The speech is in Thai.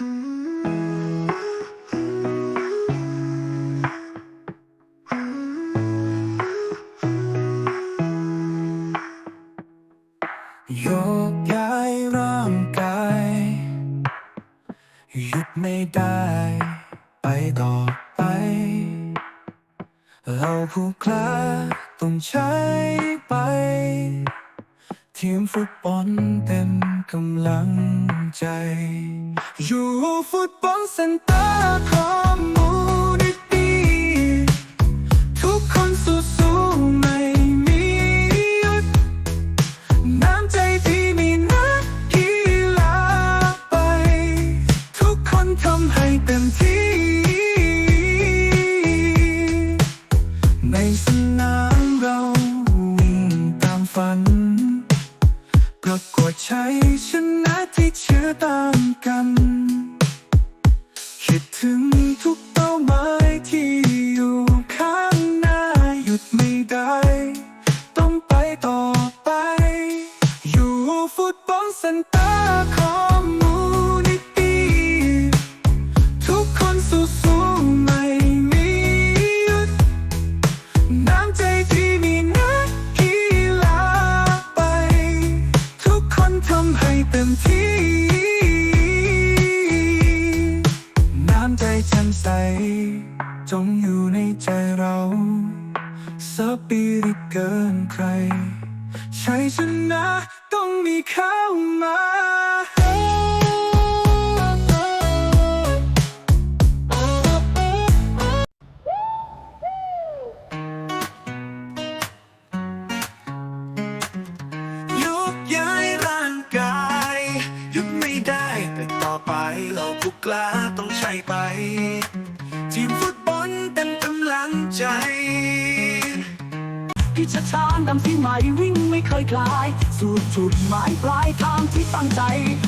โยกย้ายร่างกายหยุดไม่ได้ ไปต่อไป เราผู้กล้าต้องใช้ไป ทีมฟุตบอลเต็มกำลังใจ อยู่ฟุตบอลเซ็นเตอร์ของมูนิตี้ทุกคนสู้ๆไม่มีหยุด น้ำใจที่มีนักกีฬาไป ทุกคนทำให้เต็มที่ ในสนามเราวิ่งตามฝัน ประกวดชัยชนะที่เชื่อตามกัน ทุกเป้าหมายที่อยู่ข้างหน้าหยุดไม่ได้ ต้องไปต่อไป อยู่ฟุตบอลเซ็นเตอร์ของมูนิตี้ทุกคนสู้ๆไม่มีหยุด น้ำใจที่มีนักกีฬาไป ทุกคนทำให้เต็มที่ ใจแจ่มใส จงอยู่ในใจเราสปิริตเกินใคร ใช้ชนะต้องมีเข้ามา กล้าต้องใช้ไป ทีมฟุตบอลเต็มกำลังใจพิชชานำที่ใหม่วิ่งไม่เคยคลาย สู่จุดหมายปลายทางที่ตั้งใจ